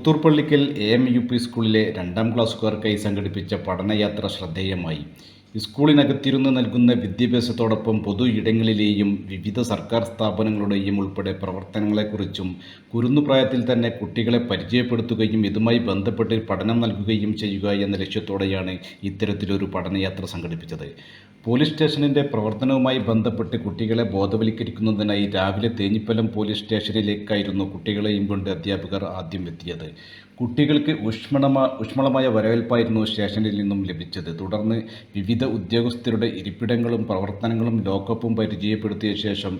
Puthur Pallikkal A M U P സ്കൂളിലെ രണ്ടാം ക്ലാസ്സുകാർക്കായി സംഘടിപ്പിച്ച പഠനയാത്ര ശ്രദ്ധേയമായി. സ്കൂളിനകത്തിരുന്ന് നൽകുന്ന വിദ്യാഭ്യാസത്തോടൊപ്പം പൊതു ഇടങ്ങളിലെയും വിവിധ സർക്കാർ സ്ഥാപനങ്ങളുടെയും ഉൾപ്പെടെ പ്രവർത്തനങ്ങളെക്കുറിച്ചും കുരുന്നുപ്രായത്തിൽ തന്നെ കുട്ടികളെ പരിചയപ്പെടുത്തുകയും ഇതുമായി ബന്ധപ്പെട്ട് പഠനം നൽകുകയും ചെയ്യുക എന്ന ലക്ഷ്യത്തോടെയാണ് ഇത്തരത്തിലൊരു പഠനയാത്ര സംഘടിപ്പിച്ചത്. പോലീസ് സ്റ്റേഷനിന്റെ പ്രവർത്തനവുമായി ബന്ധപ്പെട്ട് കുട്ടികളെ ബോധവൽക്കരിക്കുന്നതിനായി രാവിലെ തേഞ്ഞിപ്പലം പോലീസ് സ്റ്റേഷനിലേക്കായിരുന്നു കുട്ടികളെയും കൊണ്ട് അധ്യാപകർ ആദ്യം എത്തിയത്. കുട്ടികൾക്ക് ഊഷ്മണമാ ഊഷ്മളമായ വരവേൽപ്പായിരുന്നു സ്റ്റേഷനിൽ നിന്നും ലഭിച്ചത്. തുടർന്ന് വിവിധ ഉദ്യോഗസ്ഥരുടെ ഇരിപ്പിടങ്ങളും പ്രവർത്തനങ്ങളും ലോക്കപ്പും പരിചയപ്പെടുത്തിയ ശേഷം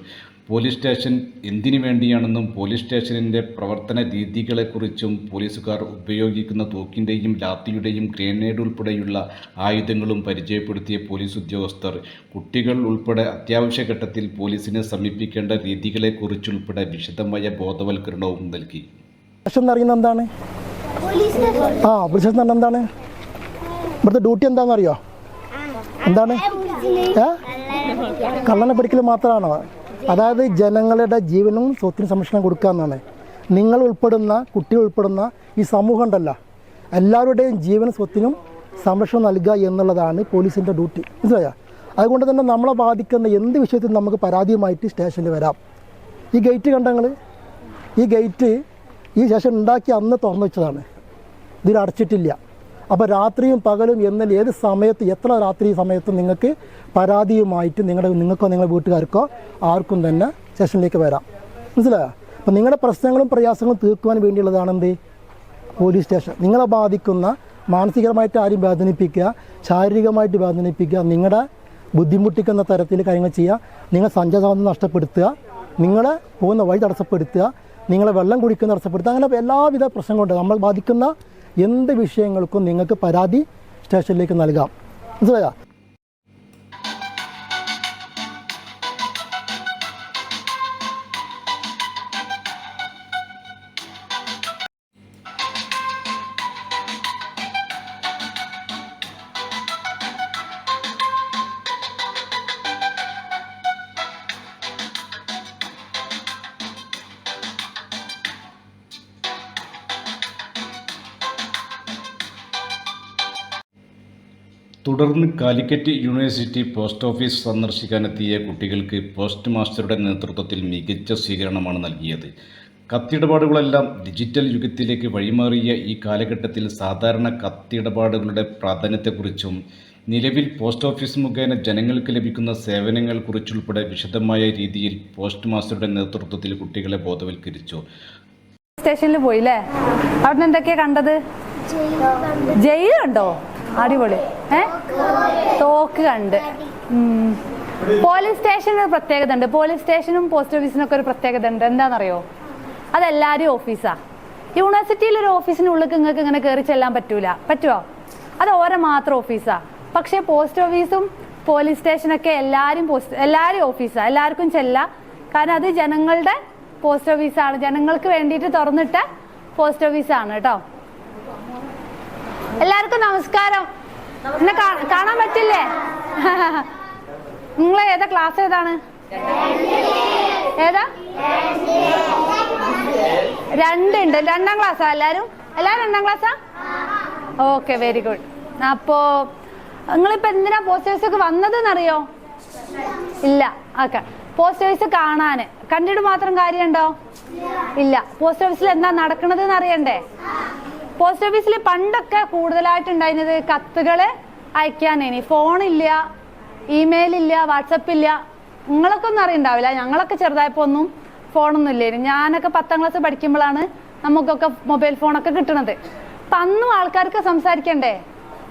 പോലീസ് സ്റ്റേഷൻ എന്തിനു വേണ്ടിയാണെന്നും പോലീസ് സ്റ്റേഷനിന്റെ പ്രവർത്തന രീതികളെക്കുറിച്ചും പോലീസുകാർ ഉപയോഗിക്കുന്ന തോക്കിന്റെയും ലാത്തിയുടെയും ഗ്രനേഡ് ഉൾപ്പെടെയുള്ള ആയുധങ്ങളും പരിചയപ്പെടുത്തിയ പോലീസ് ഉദ്യോഗസ്ഥർ കുട്ടികൾ ഉൾപ്പെടെ അത്യാവശ്യ ഘട്ടത്തിൽ പോലീസിനെ സമീപിക്കേണ്ട രീതികളെക്കുറിച്ചുൾപ്പെടെ വിശദമായ ബോധവൽക്കരണവും നൽകി. ആ എന്താണ്? ഡ്യൂട്ടി എന്താണെന്ന് അറിയോ എന്താണ് കള്ളനെ പിടിക്കൽ മാത്രമാണോ? അതായത് ജനങ്ങളുടെ ജീവനും സ്വത്തിനും സംരക്ഷണം കൊടുക്കുക എന്നാണ്. നിങ്ങൾ ഉൾപ്പെടുന്ന കുട്ടികൾ ഉൾപ്പെടുന്ന ഈ സമൂഹം ഉണ്ടല്ല. എല്ലാവരുടെയും ജീവനും സ്വത്തിനും സംരക്ഷണം നൽകുക എന്നുള്ളതാണ് പോലീസിന്റെ ഡ്യൂട്ടി. മനസ്സിലായോ? അതുകൊണ്ട് തന്നെ നമ്മളെ ബാധിക്കുന്ന എന്ത് വിഷയത്തിലും നമുക്ക് പരാതിയുമായിട്ട് സ്റ്റേഷനിൽ വരാം. ഈ ഗേറ്റ് കണ്ടങ്ങൾ ഈ ഗേറ്റ് ഈ സ്റ്റേഷൻ ഉണ്ടാക്കി അന്ന് തുറന്നു വെച്ചതാണ്. ഇതിൽ അടച്ചിട്ടില്ല. അപ്പോൾ രാത്രിയും പകലും എന്നാൽ ഏത് സമയത്ത് എത്ര രാത്രി സമയത്തും നിങ്ങൾക്ക് പരാതിയുമായിട്ട് നിങ്ങളുടെ നിങ്ങൾക്കോ നിങ്ങളുടെ വീട്ടുകാർക്കോ ആർക്കും തന്നെ സ്റ്റേഷനിലേക്ക് വരാം. മനസ്സിലായോ? അപ്പോൾ നിങ്ങളുടെ പ്രശ്നങ്ങളും പ്രയാസങ്ങളും തീർക്കുവാൻ വേണ്ടിയുള്ളതാണ് എന്ത്? Police station. നിങ്ങളെ ബാധിക്കുന്ന മാനസികമായിട്ട് ആരും വേദനിപ്പിക്കുക ശാരീരികമായിട്ട് വേദനിപ്പിക്കുക നിങ്ങളുടെ ബുദ്ധിമുട്ടിക്കുന്ന തരത്തിൽ കാര്യങ്ങൾ ചെയ്യുക നിങ്ങൾ സഞ്ചാരം നഷ്ടപ്പെടുത്തുക നിങ്ങളെ പോകുന്ന വഴി തടസ്സപ്പെടുത്തുക നിങ്ങളെ വെള്ളം കുടിക്കുന്ന തടസ്സപ്പെടുത്തുക അങ്ങനെ എല്ലാവിധ പ്രശ്നങ്ങളുണ്ട്. നമ്മൾ ബാധിക്കുന്ന എന്ത് വിഷയങ്ങൾക്കും നിങ്ങൾക്ക് പരാതി സ്റ്റേഷനിലേക്ക് നൽകാം. മനസ്സിലായോ? തുടർന്ന് കാലിക്കറ്റ് യൂണിവേഴ്സിറ്റി പോസ്റ്റ് ഓഫീസ് സന്ദർശിക്കാനെത്തിയ കുട്ടികൾക്ക് പോസ്റ്റ് മാസ്റ്ററുടെ നേതൃത്വത്തിൽ മികച്ച സ്വീകരണമാണ് നൽകിയത്. കത്തിടപാടുകളെല്ലാം ഡിജിറ്റൽ യുഗത്തിലേക്ക് വഴിമാറിയ ഈ കാലഘട്ടത്തിൽ സാധാരണ കത്തിടപാടുകളുടെ പ്രാധാന്യത്തെക്കുറിച്ചും നിലവിൽ പോസ്റ്റ് ഓഫീസ് മുഖേന ജനങ്ങൾക്ക് ലഭിക്കുന്ന സേവനങ്ങളെക്കുറിച്ചുൾപ്പെടെ വിശദമായ രീതിയിൽ പോസ്റ്റ് മാസ്റ്ററുടെ നേതൃത്വത്തിൽ കുട്ടികളെ ബോധവൽക്കരിച്ചു. സ്റ്റേഷനിൽ പോയില്ലേ? അവിടെ എന്തൊക്കെയാ കണ്ടത്? ജയിലുണ്ടോ അടിപൊളി. ഏ? തോക്ക് കണ്ട്. പോലീസ് സ്റ്റേഷന് ഒരു പ്രത്യേകത ഉണ്ട് പോലീസ് സ്റ്റേഷനും പോസ്റ്റ് ഓഫീസിനും ഒക്കെ ഒരു പ്രത്യേകത ഉണ്ട് എന്താണെന്നറിയോ? അതെല്ലാവരും ഓഫീസാ. യൂണിവേഴ്സിറ്റിയിൽ ഒരു ഓഫീസിനുള്ളിൽ നിങ്ങൾക്ക് ഇങ്ങനെ കയറി ചെല്ലാൻ പറ്റൂല. പറ്റുമോ അത് ഓരോ മാത്രം ഓഫീസാ. പക്ഷേ പോസ്റ്റ് ഓഫീസും പോലീസ് സ്റ്റേഷനൊക്കെ എല്ലാവരും പോസ്റ്റ് എല്ലാവരും ഓഫീസാ. എല്ലാവർക്കും ചെല്ലാം. കാരണം അത് ജനങ്ങളുടെ പോസ്റ്റ് ഓഫീസാണ്. ജനങ്ങൾക്ക് വേണ്ടിയിട്ട് തുറന്നിട്ട പോസ്റ്റ് ഓഫീസാണ് കേട്ടോ. എല്ലാവർക്കും നമസ്കാരം. എന്നെ കാണാൻ പറ്റില്ലേ? നിങ്ങൾ ഏതാ ക്ലാസ് ഏതാണ്? ഏതാ? രണ്ടുണ്ട്. രണ്ടാം ക്ലാസ്സാ എല്ലാരും? എല്ലാരും രണ്ടാം ക്ലാസ്സാ ഓക്കെ വെരി ഗുഡ് അപ്പോ നിങ്ങളിപ്പോ എന്തിനാ പോസ്റ്റ് ഒക്കെ വന്നതെന്നറിയോ? ഇല്ല. ഓക്കെ പോസ്റ്റ് കാണാന്. കണ്ടിട്ട് മാത്രം കാര്യമുണ്ടോ? ഇല്ല. പോസ്റ്റ് ഓഫീസിൽ എന്താ നടക്കണത് എന്ന് അറിയണ്ടേ? പോസ്റ്റ് ഓഫീസിൽ പണ്ടൊക്കെ കൂടുതലായിട്ട് ഉണ്ടായിരുന്നത് കത്തുകൾ അയക്കാനേനി ഫോണില്ല ഇമെയിൽ ഇല്ല വാട്സപ്പ് ഇല്ല നിങ്ങളൊക്കെ ഒന്നും അറിയണ്ടാവില്ല. ഞങ്ങളൊക്കെ ചെറുതായപ്പോ ഒന്നും ഫോണൊന്നും ഇല്ലായിരുന്നു ഞാനൊക്കെ പത്താം ക്ലാസ് പഠിക്കുമ്പോഴാണ് നമുക്കൊക്കെ മൊബൈൽ ഫോണൊക്കെ കിട്ടണത്. അപ്പൊ അന്നും ആൾക്കാർക്ക് സംസാരിക്കണ്ടേ?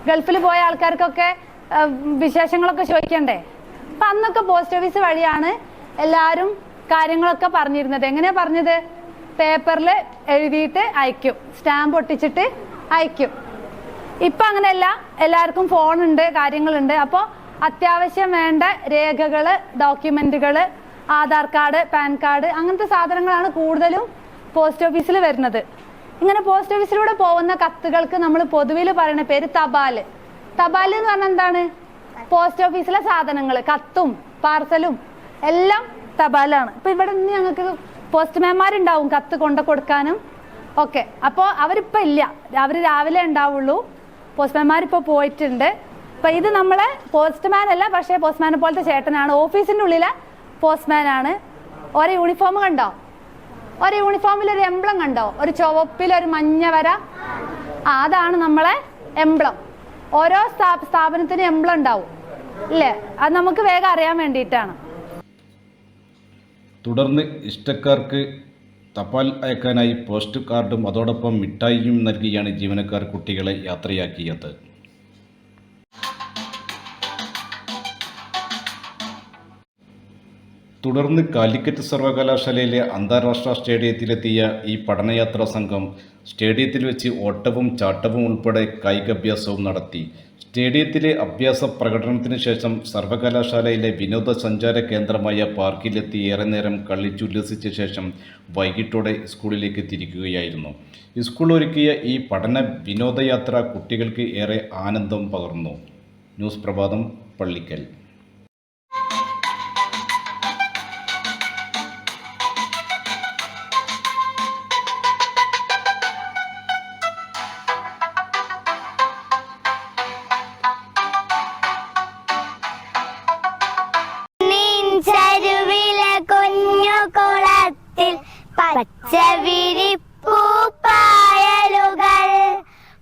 ഗൾഫിൽ പോയ ആൾക്കാർക്കൊക്കെ വിശേഷങ്ങളൊക്കെ ചോദിക്കണ്ടേ? അപ്പൊ അന്നൊക്കെ പോസ്റ്റ് ഓഫീസ് വഴിയാണ് എല്ലാവരും കാര്യങ്ങളൊക്കെ പറഞ്ഞിരുന്നത്. എങ്ങനെയാ പറഞ്ഞത്? പേപ്പറിൽ എഴുതിയിട്ട് അയക്കും. സ്റ്റാമ്പ് ഒട്ടിച്ചിട്ട് അയക്കും. ഇപ്പം അങ്ങനെയല്ല. എല്ലാവർക്കും ഫോണുണ്ട് കാര്യങ്ങളുണ്ട്. അപ്പോൾ അത്യാവശ്യം വേണ്ട രേഖകൾ ഡോക്യുമെന്റുകൾ ആധാർ കാർഡ് പാൻ കാർഡ് അങ്ങനത്തെ സാധനങ്ങളാണ് കൂടുതലും പോസ്റ്റ് ഓഫീസിൽ വരുന്നത്. ഇങ്ങനെ പോസ്റ്റ് ഓഫീസിലൂടെ പോകുന്ന കത്തുകൾക്ക് നമ്മൾ പൊതുവിൽ പറയുന്ന പേര് തപാൽ. തപാൽ എന്ന് പറഞ്ഞാൽ എന്താണ്? പോസ്റ്റ് ഓഫീസിലെ സാധനങ്ങൾ കത്തും പാർസലും എല്ലാം തപാലാണ്. ഇപ്പം ഇവിടെ നിന്ന് ഞങ്ങൾക്ക് പോസ്റ്റ്മാൻമാരുണ്ടാവും കത്ത് കൊണ്ട കൊടുക്കാനും. ഓക്കെ അപ്പോൾ അവരിപ്പോൾ ഇല്ല. അവർ രാവിലെ ഉണ്ടാവുള്ളൂ. പോസ്റ്റ്മാൻമാരിപ്പോൾ പോയിട്ടുണ്ട്. അപ്പോൾ ഇത് നമ്മളെ പോസ്റ്റ്മാൻ അല്ല പക്ഷേ പോസ്റ്റ്മാനെ പോലത്തെ ചേട്ടനാണ്. ഓഫീസിന്റെ ഉള്ളിലെ പോസ്റ്റ്മാൻ ആണ്. ഓരോ യൂണിഫോം കണ്ടോ? ഒരു യൂണിഫോമിൽ ഒരു എംബ്ലം കണ്ടോ? ഒരു ചുവപ്പിൽ ഒരു മഞ്ഞ വര. ആ അതാണ് നമ്മളെ എംബ്ലം ഓരോ സ്ഥാപ സ്ഥാപനത്തിനും എംബ്ലം ഉണ്ടാവും. ഇല്ലേ? അത് നമുക്ക് വേഗം അറിയാൻ വേണ്ടിയിട്ടാണ്. തുടർന്ന് ഇഷ്ടക്കാർക്ക് തപാൽ അയക്കാനായി പോസ്റ്റ് കാർഡും അതോടൊപ്പം മിഠായിയും നൽകിയാണ് ജീവനക്കാർ കുട്ടികളെ യാത്രയാക്കിയത്. തുടർന്ന് കാലിക്കറ്റ് സർവകലാശാലയിലെ അന്താരാഷ്ട്ര സ്റ്റേഡിയത്തിലെത്തിയ ഈ പഠനയാത്രാ സംഘം സ്റ്റേഡിയത്തിൽ വെച്ച് ഓട്ടവും ചാട്ടവും ഉൾപ്പെടെ കായികാഭ്യാസവും നടത്തി. സ്റ്റേഡിയത്തിലെ അഭ്യാസ പ്രകടനത്തിന് ശേഷം സർവകലാശാലയിലെ വിനോദസഞ്ചാര കേന്ദ്രമായ പാർക്കിലെത്തി ഏറെ നേരം കളിച്ചുല്ലസിച്ച ശേഷം വൈകിട്ടോടെ സ്കൂളിലേക്ക് തിരിക്കുകയായിരുന്നു. സ്കൂൾ ഒരുക്കിയ ഈ പഠന വിനോദയാത്ര കുട്ടികൾക്ക് ഏറെ ആനന്ദം പകർന്നു. ന്യൂസ് പ്രഭാതം പള്ളിക്കൽ. പച്ച വിരിപ്പൂപ്പായലുകൾ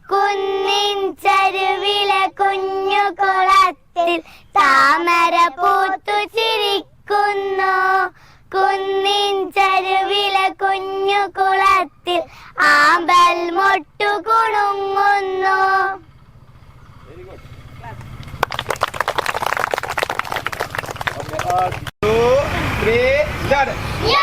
കുന്നിൻ ചരുവിലെ കുഞ്ഞു കുളത്തിൽ താമര പൂത്തു ചിരിക്കുന്നു കുന്നിൻ ചരുവിലെ കുഞ്ഞു കുളത്തിൽ ആമ്പൽ Motu കുണുങ്ങുന്നു two, three, start. Yeah!